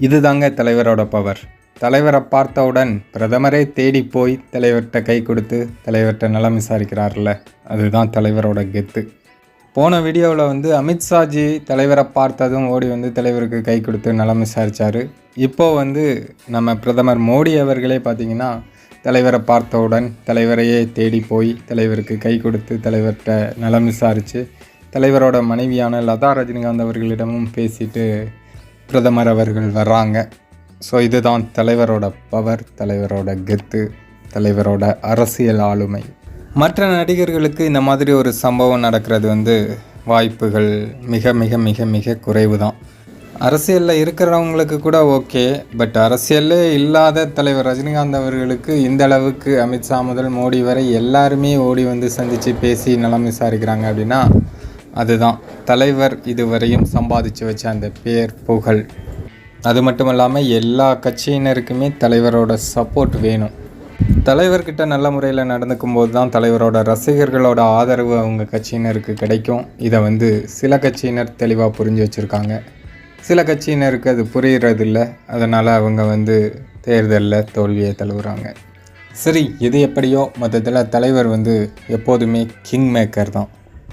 இதுதாங்க தலைவரோட பவர் தலைவரை பார்த்தவுடன் பிரதமரே தேடி போய் தலைவர்கிட்ட கை கொடுத்து தலைவர்கிட்ட நலம் விசாரிக்கிறார்ல. அதுதான் தலைவரோட கெத்து. போன வீடியோவில் வந்து அமித்ஷாஜி தலைவரை பார்த்ததும் ஓடி வந்து தலைவருக்கு கை கொடுத்து நலம் விசாரித்தார் இப்போது வந்து நம்ம பிரதமர் மோடி அவர்களே பார்த்தீங்கன்னா தலைவரை பார்த்தவுடன் தலைவரையே தேடி போய் தலைவருக்கு கை கொடுத்து தலைவர்கிட்ட நலம் விசாரித்து தலைவரோட மனைவியான லதா ரஜினிகாந்த் அவர்களிடமும் பேசிட்டு பிரதமர் அவர்கள் வர்றாங்க. ஸோ இதுதான் தலைவரோட பவர் தலைவரோட கெத்து தலைவரோட அரசியல் ஆளுமை. மற்ற நடிகர்களுக்கு இந்த மாதிரி ஒரு சம்பவம் நடக்கிறது வந்து வாய்ப்புகள் மிக மிக மிக மிக குறைவு தான் அரசியலில் இருக்கிறவங்களுக்கு கூட ஓகே பட் அரசியலே இல்லாத தலைவர் ரஜினிகாந்த் அவர்களுக்கு இந்த அளவுக்கு அமித்ஷா முதல் மோடி வரை எல்லாருமே ஓடி வந்து சந்தித்து பேசி நலம் விசாரிக்கிறாங்க அப்படின்னா அதுதான். தலைவர் இதுவரையும் சம்பாதிச்சு வச்ச அந்த பேர் புகழ். அது மட்டும் இல்லாமல் எல்லா கட்சியினருக்குமே தலைவரோட சப்போர்ட் வேணும். தலைவர்கிட்ட நல்ல முறையில் நடந்துக்கும் போது தான் தலைவரோட ரசிகர்களோட ஆதரவு அவங்க கட்சியினருக்கு கிடைக்கும். இதை வந்து சில கட்சியினர் தெளிவாக புரிஞ்சு வச்சுருக்காங்க. சில கட்சியினருக்கு அது புரியறதில்ல. அதனால் அவங்க வந்து தேர்தலில் தோல்வியை தழுவுறாங்க. சரி எது எப்படியோ மொத்தத்தில் தலைவர் வந்து எப்போதுமே கிங் மேக்கர் தான்.